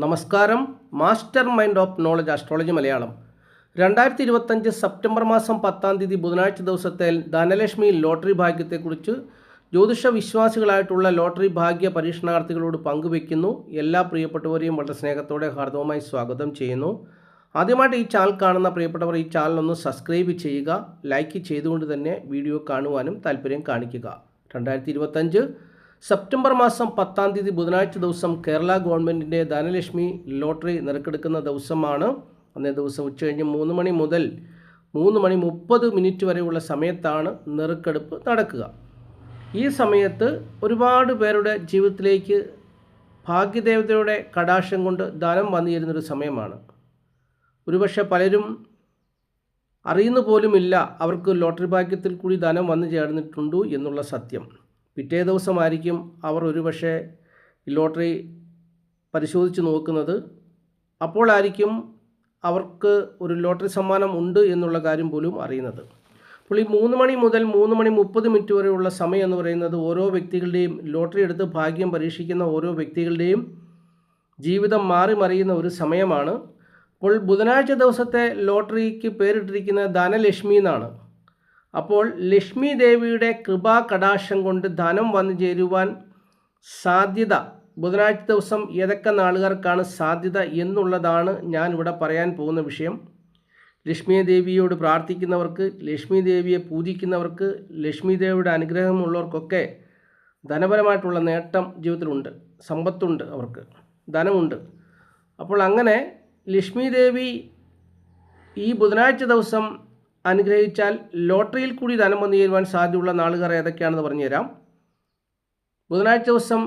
നമസ്കാരം. Master mind of knowledge astrology Malayalam. രണ്ടായിരത്തി ഇരുപത്തഞ്ച് സെപ്റ്റംബർ മാസം പത്താം തീയതി ബുധനാഴ്ച ദിവസത്തെ ധനലക്ഷ്മി ലോട്ടറി ഭാഗ്യത്തെക്കുറിച്ച് ജ്യോതിഷ വിശ്വാസികളായിട്ടുള്ള ലോട്ടറി ഭാഗ്യ പരീക്ഷണാർത്ഥികളോട് പങ്കുവെക്കുന്നു. എല്ലാ പ്രിയപ്പെട്ടവരെയും വളരെ സ്നേഹത്തോടെ ഹാർദവമായി സ്വാഗതം ചെയ്യുന്നു. ആദ്യമായിട്ട് ഈ ചാനൽ കാണുന്ന പ്രിയപ്പെട്ടവർ ഈ ചാനൽ ഒന്ന് സബ്സ്ക്രൈബ് ചെയ്യുക ലൈക്ക് ചെയ്തുകൊണ്ട് തന്നെ വീഡിയോ കാണുവാനും താല്പര്യം കാണിക്കുക. രണ്ടായിരത്തി സെപ്റ്റംബർ മാസം പത്താം തീയതി ബുധനാഴ്ച ദിവസം കേരള ഗവൺമെന്റിന്റെ ധനലക്ഷ്മി ലോട്ടറി നറുക്കെടുക്കുന്ന ദിവസമാണ്. അന്നേ ദിവസം ഉച്ചകഴിഞ്ഞ് മൂന്ന് മണി മുതൽ മൂന്ന് മണി മുപ്പത് മിനിറ്റ് വരെയുള്ള സമയത്താണ് നെറുക്കെടുപ്പ് നടക്കുക. ഈ സമയത്ത് ഒരുപാട് പേരുടെ ജീവിതത്തിലേക്ക് ഭാഗ്യദേവതയുടെ കടാക്ഷം കൊണ്ട് ധനം വന്നു ചേരുന്നൊരു സമയമാണ്. ഒരുപക്ഷെ പലരും അറിയുന്ന പോലുമില്ല അവർക്ക് ലോട്ടറി ഭാഗ്യത്തിൽ കൂടി ധനം വന്നു ചേർന്നിട്ടുണ്ടു എന്നുള്ള സത്യം. പിറ്റേ ദിവസമായിരിക്കും അവർ ഒരുപക്ഷെ ലോട്ടറി പരിശോധിച്ച് നോക്കുന്നത്. അപ്പോഴായിരിക്കും അവർക്ക് ഒരു ലോട്ടറി സമ്മാനം ഉണ്ട് എന്നുള്ള കാര്യം പോലും അറിയുന്നത്. അപ്പോൾ ഈ മൂന്ന് മണി മുതൽ മൂന്ന് മണി മുപ്പത് മിനിറ്റ് വരെയുള്ള സമയം എന്ന് പറയുന്നത് ഓരോ വ്യക്തികളുടെയും ലോട്ടറി എടുത്ത് ഭാഗ്യം പരീക്ഷിക്കുന്ന ഓരോ വ്യക്തികളുടെയും ജീവിതം മാറി മറിയുന്ന ഒരു സമയമാണ്. അപ്പോൾ ബുധനാഴ്ച ദിവസത്തെ ലോട്ടറിക്ക് പേരിട്ടിരിക്കുന്ന ധനലക്ഷ്മി എന്നാണ്. അപ്പോൾ ലക്ഷ്മി ദേവിയുടെ കൃപാ കടാശം കൊണ്ട് ധനം വന്നു ചേരുവാൻ സാധ്യത. ബുധനാഴ്ച ദിവസം ഏതൊക്കെ നാളുകാർക്കാണ് സാധ്യത എന്നുള്ളതാണ് ഞാൻ ഇവിടെ പറയാൻ പോകുന്ന വിഷയം. ലക്ഷ്മി ദേവിയോട് പ്രാർത്ഥിക്കുന്നവർക്ക് ലക്ഷ്മി ദേവിയെ പൂജിക്കുന്നവർക്ക് ലക്ഷ്മി ദേവിയുടെ അനുഗ്രഹമുള്ളവർക്കൊക്കെ ധനപരമായിട്ടുള്ള നേട്ടം ജീവിതത്തിലുണ്ട്. സമ്പത്തുണ്ട് അവർക്ക്. ധനമുണ്ട്. അപ്പോൾ അങ്ങനെ ലക്ഷ്മി ദേവി ഈ ബുധനാഴ്ച ദിവസം അനുഗ്രഹിച്ചാൽ ലോട്ടറിയിൽ കൂടി ധനം വന്നു ചേരുവാൻ സാധ്യതയുള്ള നാളുകാർ ഏതൊക്കെയാണെന്ന് പറഞ്ഞുതരാം. ബുധനാഴ്ച ദിവസം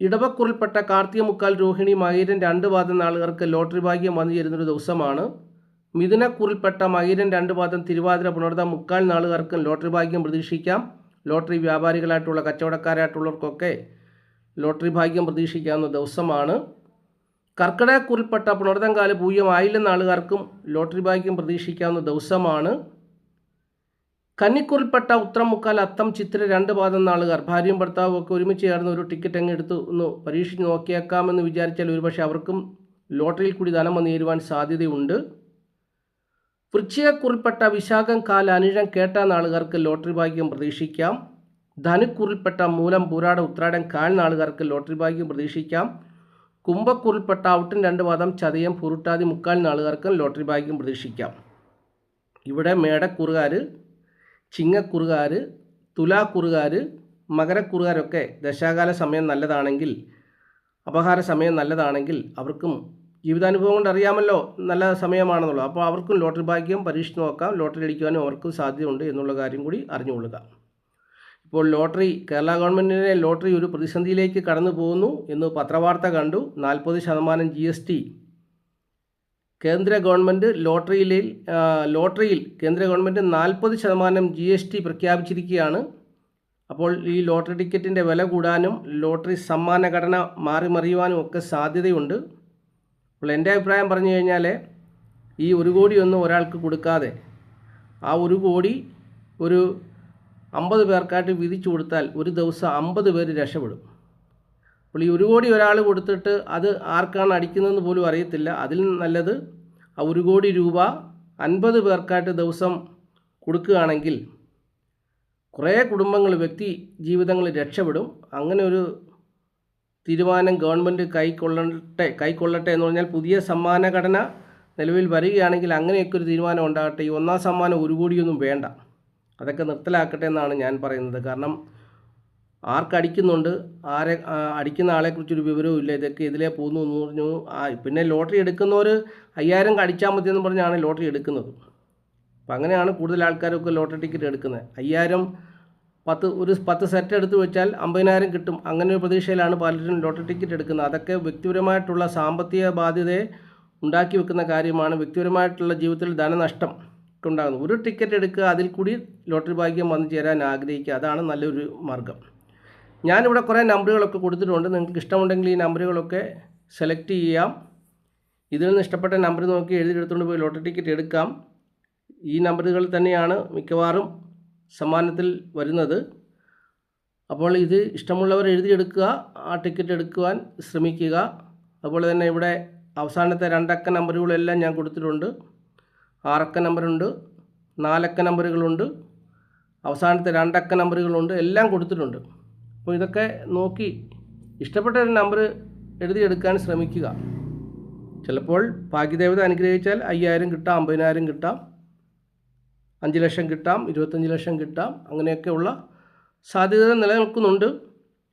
ഇടവക്കുറിൽപ്പെട്ട കാർത്തിക മുക്കാൽ രോഹിണി മകീരൻ രണ്ട് പാദം നാളുകാർക്ക് ലോട്ടറി ഭാഗ്യം വന്നു ചേരുന്നൊരു ദിവസമാണ്. മിഥുനക്കുറിൽപ്പെട്ട മകീരൻ രണ്ട് പാദം തിരുവാതിര പുണർത മുക്കാൽ നാളുകാർക്കും ലോട്ടറി ഭാഗ്യം പ്രതീക്ഷിക്കാം. ലോട്ടറി വ്യാപാരികളായിട്ടുള്ള കച്ചവടക്കാരായിട്ടുള്ളവർക്കൊക്കെ ലോട്ടറി ഭാഗ്യം പ്രതീക്ഷിക്കാവുന്ന ദിവസമാണ്. കർക്കിടകക്കുറിൽപ്പെട്ട പുണർതങ്കാൽ പൂജ്യം ആയിരം ആളുകാർക്കും ലോട്ടറി ഭാഗ്യം പ്രതീക്ഷിക്കാവുന്ന ദിവസമാണ്. കന്നിക്കുറിൽപ്പെട്ട ഉത്രം മുക്കാൽ അത്തം ചിത്ര രണ്ട് പാദം നാളുകാർ ഭാര്യയും ഭർത്താവും ഒക്കെ ഒരുമിച്ച് ചേർന്ന് ഒരു ടിക്കറ്റ് അങ്ങ് എടുത്ത് ഒന്ന് പരീക്ഷിച്ച് നോക്കിയേക്കാമെന്ന് വിചാരിച്ചാൽ ഒരുപക്ഷെ അവർക്കും ലോട്ടറിയിൽ കൂടി ധനം വന്നു ചേരുവാൻ സാധ്യതയുണ്ട്. വൃശ്ചികക്കുറിൽപ്പെട്ട വിശാഖം കാല അനിഴം കേട്ട നാളുകാർക്ക് ലോട്ടറി ഭാഗ്യം പ്രതീക്ഷിക്കാം. ധനുക്കുറിൽപ്പെട്ട മൂലം പൂരാട ഉത്രാടം കാൽ നാളുകാർക്ക് ലോട്ടറി ഭാഗ്യം പ്രതീക്ഷിക്കാം. കുംഭക്കുറിൽപ്പെട്ട ഔട്ടിൻ രണ്ട് പാദം ചതയം പുരുട്ടാതി മുക്കാൽ നാളുകാർക്കും ലോട്ടറി ഭാഗ്യം പ്രതീക്ഷിക്കാം. ഇവിടെ മേടക്കുറുകാർ ചിങ്ങക്കുറുകാർ തുലാക്കുറുകാർ മകരക്കുറുകാരൊക്കെ ദശാകാല സമയം നല്ലതാണെങ്കിൽ അപഹാര സമയം നല്ലതാണെങ്കിൽ അവർക്കും ജീവിതാനുഭവം കൊണ്ട് അറിയാമല്ലോ നല്ല സമയമാണെന്നുള്ളത്. അപ്പോൾ അവർക്കും ലോട്ടറി ഭാഗ്യം പരീക്ഷിച്ച് നോക്കാം ലോട്ടറി അടിക്കുവാനും അവർക്കും സാധ്യതയുണ്ട് എന്നുള്ള കാര്യം കൂടി അറിഞ്ഞുകൊള്ളുക. ഇപ്പോൾ ലോട്ടറി കേരള ഗവൺമെന്റിന്റെ ലോട്ടറി ഒരു പ്രതിസന്ധിയിലേക്ക് കടന്നു പോകുന്നു എന്ന് പത്രവാർത്ത കണ്ടു. നാൽപ്പത് ശതമാനം ജി എസ് ടി. കേന്ദ്ര ഗവൺമെന്റ് ലോട്ടറിയിൽ ലോട്ടറിയിൽ കേന്ദ്ര ഗവൺമെന്റ് നാൽപ്പത് ശതമാനം ജി എസ് ടി പ്രഖ്യാപിച്ചിരിക്കുകയാണ്. അപ്പോൾ ഈ ലോട്ടറി ടിക്കറ്റിന്റെ വില കൂടാനും ലോട്ടറി സമ്മാന ഘടന മാറി മറിയുവാനും ഒക്കെ സാധ്യതയുണ്ട്. അപ്പോൾ എന്റെ അഭിപ്രായം പറഞ്ഞു കഴിഞ്ഞാൽ ഈ ഒരു കോടിയൊന്നും ഒരാൾക്ക് കൊടുക്കാതെ ആ ഒരു കോടി ഒരു അമ്പത് പേർക്കായിട്ട് വിധിച്ചു കൊടുത്താൽ ഒരു ദിവസം അമ്പത് പേര് രക്ഷപ്പെടും. അപ്പോൾ ഈ ഒരു കോടി ഒരാൾ കൊടുത്തിട്ട് അത് ആർക്കാണ് അടിക്കുന്നതെന്ന് പോലും അറിയത്തില്ല. അതിൽ നല്ലത് ആ ഒരു കോടി രൂപ അൻപത് പേർക്കായിട്ട് ദിവസം കൊടുക്കുകയാണെങ്കിൽ കുറേ കുടുംബങ്ങൾ വ്യക്തി ജീവിതങ്ങൾ രക്ഷപ്പെടും. അങ്ങനെ ഒരു തീരുമാനം ഗവൺമെന്റ് കൈക്കൊള്ളട്ടെ കൈക്കൊള്ളട്ടെ എന്ന് പറഞ്ഞാൽ പുതിയ സമ്മാന ഘടന നിലവിൽ വരികയാണെങ്കിൽ അങ്ങനെയൊക്കെ ഒരു തീരുമാനം ഉണ്ടാകട്ടെ. ഈ ഒന്നാം സമ്മാനം ഒരു കോടിയൊന്നും വേണ്ട. അതൊക്കെ നിർത്തലാക്കട്ടെ എന്നാണ് ഞാൻ പറയുന്നത്. കാരണം ആർക്കടിക്കുന്നുണ്ട് ആരെ അടിക്കുന്ന ആളെക്കുറിച്ചൊരു വിവരവും ഇല്ല. ഇതൊക്കെ ഇതിലേ പോകുന്നു എന്ന് പറഞ്ഞു. പിന്നെ ലോട്ടറി എടുക്കുന്നവർ അയ്യായിരം കടിച്ചാൽ മതി എന്ന് പറഞ്ഞാണ് ലോട്ടറി എടുക്കുന്നത്. അപ്പം അങ്ങനെയാണ് കൂടുതൽ ആൾക്കാരൊക്കെ ലോട്ടറി ടിക്കറ്റ് എടുക്കുന്നത്. അയ്യായിരം പത്ത് ഒരു പത്ത് സെറ്റ് എടുത്തു വെച്ചാൽ അമ്പതിനായിരം കിട്ടും. അങ്ങനെ ഒരു പ്രതീക്ഷയിലാണ് പലരും ലോട്ടറി ടിക്കറ്റ് എടുക്കുന്നത്. അതൊക്കെ വ്യക്തിപരമായിട്ടുള്ള സാമ്പത്തിക ബാധ്യതയെ ഉണ്ടാക്കി വെക്കുന്ന കാര്യമാണ് വ്യക്തിപരമായിട്ടുള്ള ജീവിതത്തിൽ ധനനഷ്ടം. ഉണ്ടാകുന്നത് ഒരു ടിക്കറ്റ് എടുക്കുക അതിൽ കൂടി ലോട്ടറി ഭാഗ്യം വന്നു ചേരാൻ ആഗ്രഹിക്കുക അതാണ് നല്ലൊരു മാർഗം. ഞാനിവിടെ കുറേ നമ്പറുകളൊക്കെ കൊടുത്തിട്ടുണ്ട്. നിങ്ങൾക്ക് ഇഷ്ടമുണ്ടെങ്കിൽ ഈ നമ്പറുകളൊക്കെ സെലക്ട് ചെയ്യാം. ഇതിൽ നിന്ന് ഇഷ്ടപ്പെട്ട നമ്പർ നോക്കി എഴുതിയെടുത്തുകൊണ്ട് പോയി ലോട്ടറി ടിക്കറ്റ് എടുക്കാം. ഈ നമ്പറുകൾ തന്നെയാണ് മിക്കവാറും സമ്മാനത്തിൽ വരുന്നത്. അപ്പോൾ ഇത് ഇഷ്ടമുള്ളവർ എഴുതിയെടുക്കുക ആ ടിക്കറ്റ് എടുക്കുവാൻ ശ്രമിക്കുക. അതുപോലെ തന്നെ ഇവിടെ അവസാനത്തെ രണ്ടക്ക നമ്പറുകളെല്ലാം ഞാൻ കൊടുത്തിട്ടുണ്ട്. ആറക്ക നമ്പറുണ്ട് നാലക്ക നമ്പറുകളുണ്ട് അവസാനത്തെ രണ്ടക്ക നമ്പറുകളുണ്ട് എല്ലാം കൊടുത്തിട്ടുണ്ട്. അപ്പോൾ ഇതൊക്കെ നോക്കി ഇഷ്ടപ്പെട്ട ഒരു നമ്പർ എഴുതിയെടുക്കാൻ ശ്രമിക്കുക. ചിലപ്പോൾ ഭാഗ്യദേവത അനുഗ്രഹിച്ചാൽ അയ്യായിരം കിട്ടാം അമ്പതിനായിരം കിട്ടാം അഞ്ച് ലക്ഷം കിട്ടാം ഇരുപത്തഞ്ച് ലക്ഷം കിട്ടാം അങ്ങനെയൊക്കെയുള്ള സാധ്യത നിലനിൽക്കുന്നുണ്ട്.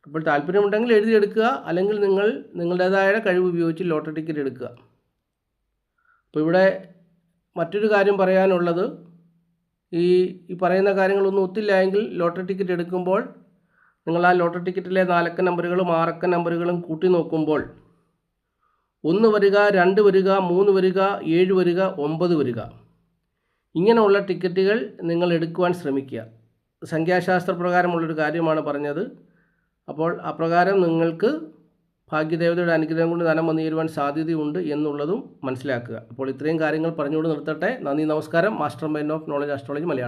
അപ്പോൾ താല്പര്യമുണ്ടെങ്കിൽ എഴുതിയെടുക്കുക അല്ലെങ്കിൽ നിങ്ങൾ നിങ്ങളുടേതായ കഴിവ് ഉപയോഗിച്ച് ലോട്ടറി ടിക്കറ്റ് എടുക്കുക. അപ്പോൾ ഇവിടെ മറ്റൊരു കാര്യം പറയാനുള്ളത് ഈ ഈ പറയുന്ന കാര്യങ്ങളൊന്നും ഒത്തില്ല എങ്കിൽ ലോട്ടറി ടിക്കറ്റ് എടുക്കുമ്പോൾ നിങ്ങൾ ആ ലോട്ടറി ടിക്കറ്റിലെ നാലക്ക നമ്പറുകളും ആറക്ക നമ്പറുകളും കൂട്ടി നോക്കുമ്പോൾ ഒന്ന് വരിക രണ്ട് വരിക മൂന്ന് വരിക ഏഴ് വരിക ഒമ്പത് വരിക. ഇങ്ങനെയുള്ള ടിക്കറ്റുകൾ നിങ്ങൾ എടുക്കുവാൻ ശ്രമിക്കുക. സംഖ്യാശാസ്ത്ര പ്രകാരമുള്ളൊരു കാര്യമാണ് പറഞ്ഞത്. അപ്പോൾ അപ്രകാരം നിങ്ങൾക്ക് ഭാഗ്യദേവതയുടെ അനുഗ്രഹം കൊണ്ട് ധനം വന്നു സാധ്യതയുണ്ട് എന്നുള്ളതും മനസ്സിലാക്കുക. അപ്പോൾ ഇത്രയും കാര്യങ്ങൾ പറഞ്ഞുകൊണ്ട് നിർത്തട്ടെ. നന്ദി നമസ്കാരം. Master mind of knowledge astrology Malayalam